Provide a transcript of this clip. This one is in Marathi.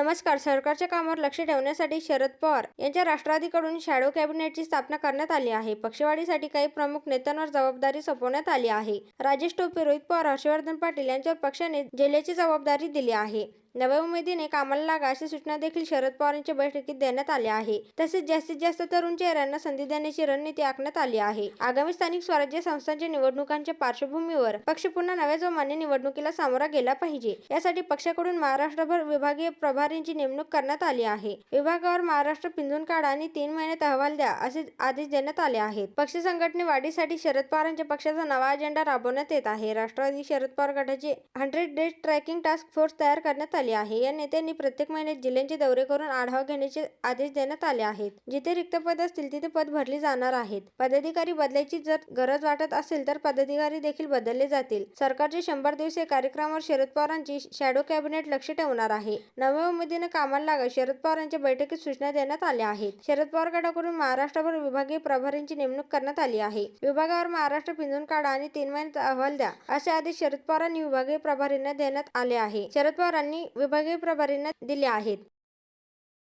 नमस्कार. सरकारच्या कामावर लक्ष ठेवण्यासाठी शरद पवार यांच्या राष्ट्रवादीकडून शॅडो कॅबिनेटची स्थापना करण्यात आली आहे. पक्षवाढीसाठी काही प्रमुख नेत्यांवर जबाबदारी सोपवण्यात आली आहे. राजेश टोपे रोहित पवार हर्षवर्धन पाटील यांच्यावर पक्षाने जिल्ह्याची जबाबदारी दिली आहे. नव्या उमेदीने कामाला लागा अशी सूचना देखील शरद पवार यांच्या बैठकीत देण्यात आल्या आहे. तसेच जास्तीत जास्त तरुण चेहऱ्यांना संधी देण्याची रणनीती आखण्यात आली आहे. आगामी स्थानिक स्वराज्य संस्थांच्या निवडणुकांच्या पार्श्वभूमीवर पक्ष पुन्हा नव्या जोमाने निवडणुकीला सामोरा गेला पाहिजे. यासाठी पक्षाकडून महाराष्ट्रभर विभागीय प्रभारींची नेमणूक करण्यात आली आहे. विभागावर महाराष्ट्र पिंजून काढा आणि तीन महिन्यात अहवाल द्या असे आदेश देण्यात आले आहेत. पक्ष संघटने वाढीसाठी शरद पवारांच्या पक्षाचा नवा अजेंडा राबवण्यात येत आहे. राष्ट्रवादी शरद पवार गटाचे hundred days tracking task force तयार करण्यात आली आहे. या नेत्यांनी प्रत्येक महिन्यात जिल्ह्यांचे दौरे करून आढावा घेण्याचे आदेश देण्यात आले आहेत. जिथे रिक्त पद असतील तिथे पद भरली जाणार आहेत. पदाधिकारी बदलायची जर गरज वाटत असेल तर पदाधिकारी देखील बदलले जातील. सरकारच्या शंभर दिवसीय कार्यक्रमावर शरद पवारांची शॅडो कॅबिनेट लक्ष ठेवणार आहे. नव्या उमेदीने कामाला लागा शरद पवारांच्या बैठकीत सूचना देण्यात आल्या आहेत. शरद पवार गटाकडून महाराष्ट्रभर विभागीय प्रभारींची नेमणूक करण्यात आली आहे. विभागावर महाराष्ट्र पिंजून काढा आणि तीन महिन्यात अहवाल द्या असे आदेश शरद पवारांनी विभागीय प्रभारींना देण्यात आले आहे. शरद पवारांनी विभागीय प्रभारींना दिले आहेत.